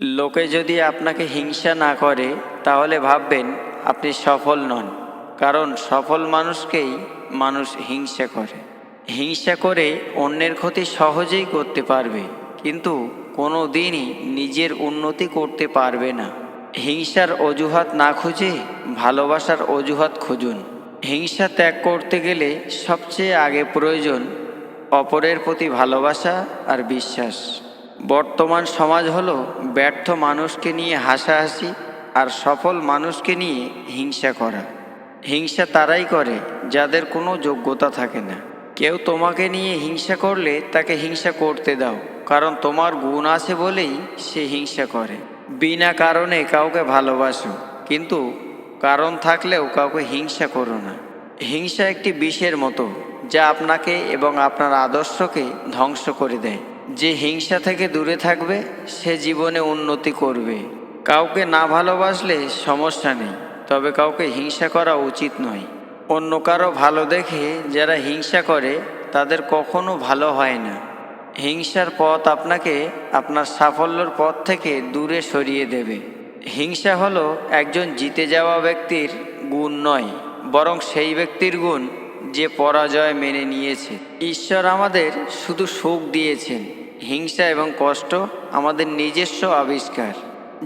লোকে যদি আপনাকে হিংসা না করে, তাহলে ভাববেন আপনি সফল নন। কারণ সফল মানুষকেই মানুষ হিংসা করে। হিংসা করে অন্যের ক্ষতি সহজেই করতে পারবে, কিন্তু কোনো দিনই নিজের উন্নতি করতে পারবে না। হিংসার অজুহাত না খুঁজে ভালোবাসার অজুহাত খুঁজুন। হিংসা ত্যাগ করতে গেলে সবচেয়ে আগে প্রয়োজন অপরের প্রতি ভালোবাসা আর বিশ্বাস। বর্তমান সমাজ হলো ব্যর্থ মানুষকে নিয়ে হাসাহাসি আর সফল মানুষকে নিয়ে হিংসা করা। হিংসা তারাই করে, যাদের কোনো যোগ্যতা থাকে না। কেউ তোমাকে নিয়ে হিংসা করলে তাকে হিংসা করতে দাও, কারণ তোমার গুণ আছে বলেই সে হিংসা করে। বিনা কারণে কাউকে ভালোবাসো, কিন্তু কারণ থাকলেও কাউকে হিংসা করো না। হিংসা একটি বিষের মতো। যা আপনাকে এবং আপনার আদর্শকে ধ্বংস করে দেয়। যে হিংসা থেকে দূরে থাকবে, সে জীবনে উন্নতি করবে। কাউকে না ভালোবাসলে সমস্যা নেই, তবে কাউকে হিংসা করা উচিত নয়। অন্য কারও ভালো দেখে যারা হিংসা করে, তাদের কখনো ভালো হয় না। হিংসার পথ আপনাকে আপনার সাফল্যর পথ থেকে দূরে সরিয়ে দেবে। হিংসা হলো একজন জিতে যাওয়া ব্যক্তির গুণ নয়, বরং সেই ব্যক্তির গুণ যে পরাজয় মেনে নিয়েছে। ঈশ্বর আমাদের শুধু সুখ দিয়েছেন, হিংসা এবং কষ্ট আমাদের নিজস্ব আবিষ্কার।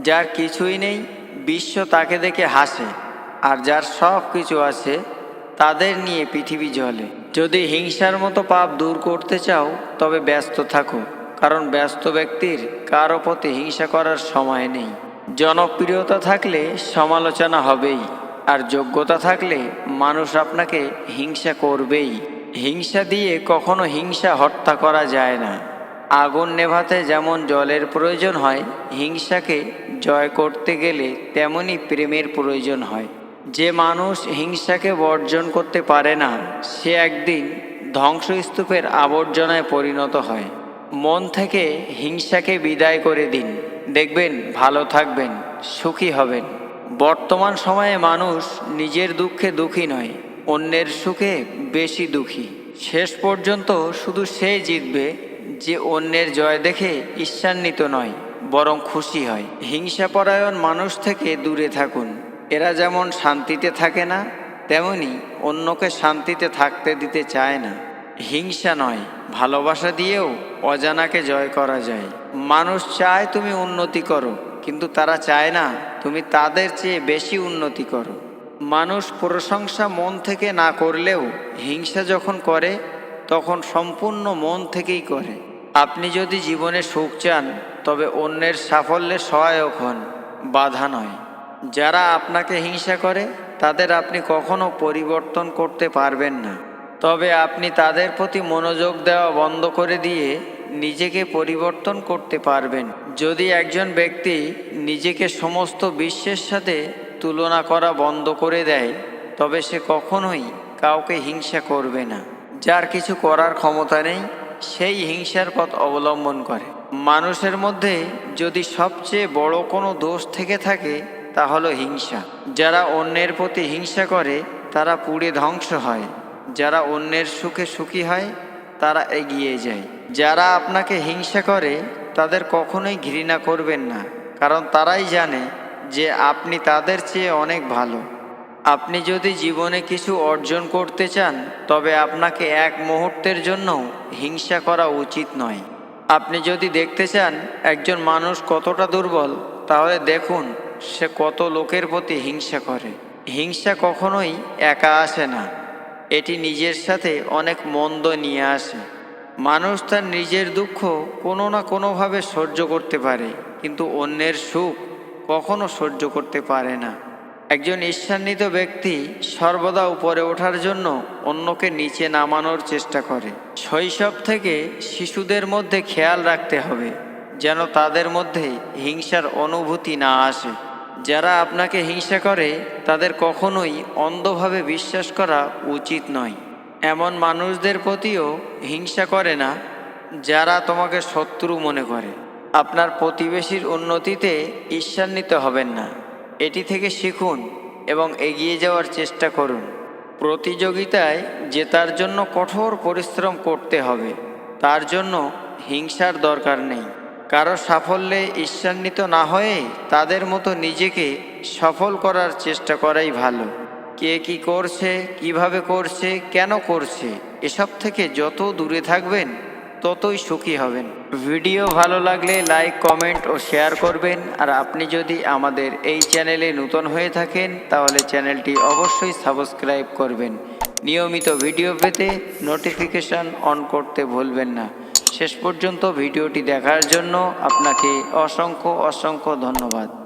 যার কিছুই নেই, বিশ্ব তাকে দেখে হাসে, আর যার সব কিছু আছে, তাদের নিয়ে পৃথিবী জ্বলে। যদি হিংসার মতো পাপ দূর করতে চাও, তবে ব্যস্ত থাকো, কারণ ব্যস্ত ব্যক্তির কারও প্রতি হিংসা করার সময় নেই। জনপ্রিয়তা থাকলে সমালোচনা হবেই। আর যোগ্যতা থাকলে মানুষ আপনাকে হিংসা করবেই। হিংসা দিয়ে কখনো হিংসা হত্যা করা যায় না। আগুন নেভাতে যেমন জলের প্রয়োজন হয়, হিংসাকে জয় করতে গেলে তেমনই প্রেমের প্রয়োজন হয়। যে মানুষ হিংসাকে বর্জন করতে পারে না, সে একদিন ধ্বংসস্তূপের আবর্জনায় পরিণত হয়। মন থেকে হিংসাকে বিদায় করে দিন। দেখবেন ভালো থাকবেন, সুখী হবেন। বর্তমান সময়ে মানুষ নিজের দুঃখে দুঃখী নয়, অন্যের সুখে বেশি দুঃখী। শেষ পর্যন্ত শুধু সে জিতবে যে অন্যের জয় দেখে ঈর্ষান্বিত নয়, বরং খুশি হয়। হিংসাপরায়ণ মানুষ থেকে দূরে থাকুন। এরা যেমন শান্তিতে থাকে না, তেমনি অন্যকে শান্তিতে থাকতে দিতে চায় না। হিংসা নয়, ভালোবাসা দিয়েও অজানাকে জয় করা যায়। মানুষ চায় তুমি উন্নতি করো, কিন্তু তারা চায় না তুমি তাদের চেয়ে বেশি উন্নতি করো। মানুষ প্রশংসা মন থেকে না করলেও হিংসা যখন করে, তখন সম্পূর্ণ মন থেকেই করে। আপনি যদি জীবনে সুখ চান, তবে অন্যের সাফল্যে সহায়ক হন, বাধা নয়। যারা আপনাকে হিংসা করে, তাদের আপনি কখনো পরিবর্তন করতে পারবেন না। তবে আপনি তাদের প্রতি মনোযোগ দেওয়া বন্ধ করে দিয়ে নিজেকে পরিবর্তন করতে পারবেন। যদি একজন ব্যক্তি নিজেকে সমস্ত বিশ্বের সাথে তুলনা করা বন্ধ করে দেয়, তবে সে কখনোই কাউকে হিংসা করবে না। যার কিছু করার ক্ষমতা নেই, সেই হিংসার পথ অবলম্বন করে। মানুষের মধ্যে যদি সবচেয়ে বড় কোনো দোষ থেকে থাকে, তা হলো হিংসা। যারা অন্যের প্রতি হিংসা করে, তারা পুড়ে ধ্বংস হয়। যারা অন্যের সুখে সুখী হয় তারা এগিয়ে যায়। যারা আপনাকে হিংসা করে, তাদের কখনোই ঘৃণা করবেন না, কারণ তারাই জানে যে আপনি তাদের চেয়ে অনেক ভালো। আপনি যদি জীবনে কিছু অর্জন করতে চান, তবে আপনাকে এক মুহূর্তের জন্য হিংসা করা উচিত নয়। আপনি যদি দেখতে চান একজন মানুষ কতটা দুর্বল, তাহলে দেখুন সে কত লোকের প্রতি হিংসা করে। হিংসা কখনোই একা আসে না। এটি নিজের সাথে অনেক মন্দ নিয়ে আসে। মানুষ তার নিজের দুঃখ কোনো না কোনোভাবে সহ্য করতে পারে, কিন্তু অন্যের সুখ কখনো সহ্য করতে পারে না। একজন ঈর্ষান্বিত ব্যক্তি সর্বদা উপরে ওঠার জন্য অন্যকে নিচে নামানোর চেষ্টা করে। শৈশব থেকে শিশুদের মধ্যে খেয়াল রাখতে হবে, যেন তাদের মধ্যে হিংসার অনুভূতি না আসে। যারা আপনাকে হিংসা করে, তাদের কখনোই অন্ধভাবে বিশ্বাস করা উচিত নয়। এমন মানুষদের প্রতিও হিংসা করে না, যারা তোমাকে শত্রু মনে করে। আপনার প্রতিবেশীর উন্নতিতে ঈর্ষান্বিত হবেন না। এটি থেকে শিখুন এবং এগিয়ে যাওয়ার চেষ্টা করুন। প্রতিযোগিতায় জেতার জন্য কঠোর পরিশ্রম করতে হবে, তার জন্য হিংসার দরকার নেই। কারও সাফল্যে ঈর্ষান্বিত না হয়ে তাদের মতো নিজেকে সফল করার চেষ্টা করাই ভালো। কে কি করছে, কীভাবে করছে, কেন করছে, এসব থেকে যত দূরে থাকবেন, ততই সুখী হবেন। ভিডিও ভালো লাগলে লাইক, কমেন্ট ও শেয়ার করবেন। আর আপনি যদি আমাদের এই চ্যানেলে নতুন হয়ে থাকেন, তাহলে চ্যানেলটি অবশ্যই সাবস্ক্রাইব করবেন। নিয়মিত ভিডিও পেতে নোটিফিকেশন অন করতে ভুলবেন না। শেষ পর্যন্ত ভিডিওটি দেখার জন্য আপনাকে অসংখ্য অসংখ্য ধন্যবাদ।